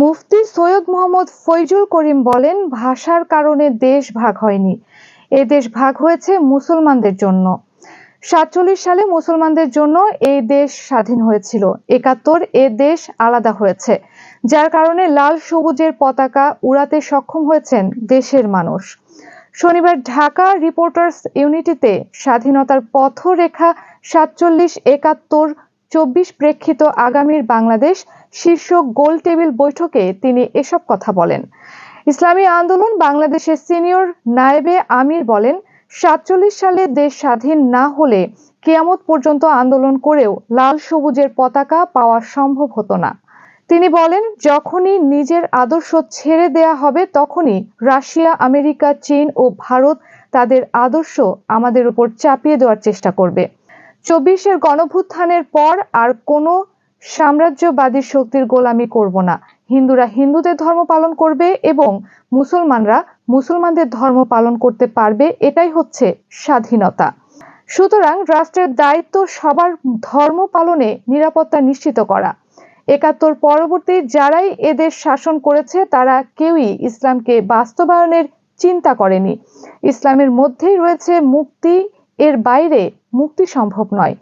মুফতি সৈয়দ মোহাম্মদ ফৈজুল করিম বলেন, ভাষার কারণে দেশ ভাগ হয়নি। এ দেশ ভাগ হয়েছে মুসলমানদের জন্য। সাতচল্লিশ সালে মুসলমানদের জন্য এই দেশ স্বাধীন হয়েছিল। একাত্তর এ দেশ আলাদা হয়েছে। যার কারণে লাল সবুজের পতাকা উড়াতে সক্ষম হয়েছেন দেশের মানুষ। শনিবার ঢাকা রিপোর্টার্স ইউনিটিতে স্বাধীনতার পথরেখা সাতচল্লিশ একাত্তর চব্বিশ প্রেক্ষিত আগামীর বাংলাদেশ শীর্ষক গোল টেবিল বৈঠকে তিনি এসব কথা বলেন। ইসলামী আন্দোলন বাংলাদেশের সিনিয়র নায়েবে আমির বলেন, সাতচল্লিশ সালে দেশ স্বাধীন না হলে কেয়ামত পর্যন্ত আন্দোলন করেও লাল সবুজের পতাকা পাওয়া সম্ভব হতো না। তিনি বলেন, যখনই নিজের আদর্শ ছেড়ে দেয়া হবে তখনই রাশিয়া, আমেরিকা, চীন ও ভারত তাদের আদর্শ আমাদের উপর চাপিয়ে দেওয়ার চেষ্টা করবে। চব্বিশের গণভুত্থানের পর আর কোনো সাম্রাজ্যবাদী শক্তির গোলামি করব না। হিন্দুরা হিন্দুদের ধর্ম পালন করবে এবং মুসলমানরা মুসলমানদের ধর্ম পালন করতে পারবে, এটাই হচ্ছে স্বাধীনতা। সুতরাং রাষ্ট্রের দায়িত্ব সবার ধর্ম পালনে নিরাপত্তা নিশ্চিত করা। একাত্তর পরবর্তী যারাই এদের শাসন করেছে, তারা কেউই ইসলামকে বাস্তবায়নের চিন্তা করেনি। ইসলামের মধ্যেই রয়েছে মুক্তি, এর বাইরে মুক্তি সম্ভব নয়।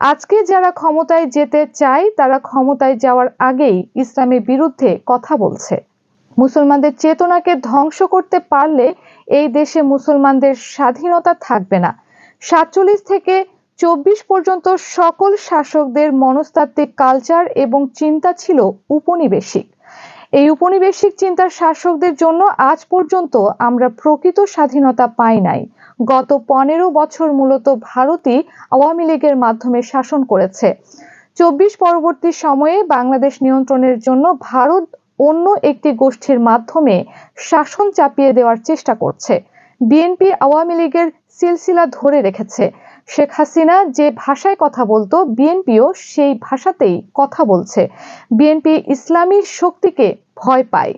আজকে যারা ক্ষমতায় যেতে চায়, তারা ক্ষমতায় যাওয়ার আগেই ইসলামের বিরুদ্ধে কথা বলছে। মুসলমানদের চেতনাকে ধ্বংস করতে পারলে এই দেশে মুসলমানদের স্বাধীনতা থাকবে না। সাতচল্লিশ থেকে চব্বিশ পর্যন্ত সকল শাসকদের মনস্তাত্ত্বিক কালচার এবং চিন্তা ছিল উপনিবেশিক এই উপনিবেশিক চিন্তার শাসকদের জন্য আজ পর্যন্ত আমরা প্রকৃত স্বাধীনতা পাই নাই। গত পনেরো বছর মূলত ভারতই আওয়ামী লীগের মাধ্যমে শাসন করেছে। চব্বিশ পরবর্তী সময়ে বাংলাদেশ নিয়ন্ত্রণের জন্য ভারত অন্য একটি গোষ্ঠীর মাধ্যমে শাসন চাপিয়ে দেওয়ার চেষ্টা করছে। বিএনপি আওয়ামী লীগের সিলসিলা ধরে রেখেছে। শেখ হাসিনা যে ভাষায় কথা বলতো, বিএনপিও সেই ভাষাতেই কথা বলছে। বিএনপি ইসলামী শক্তিকে ভয় পায়।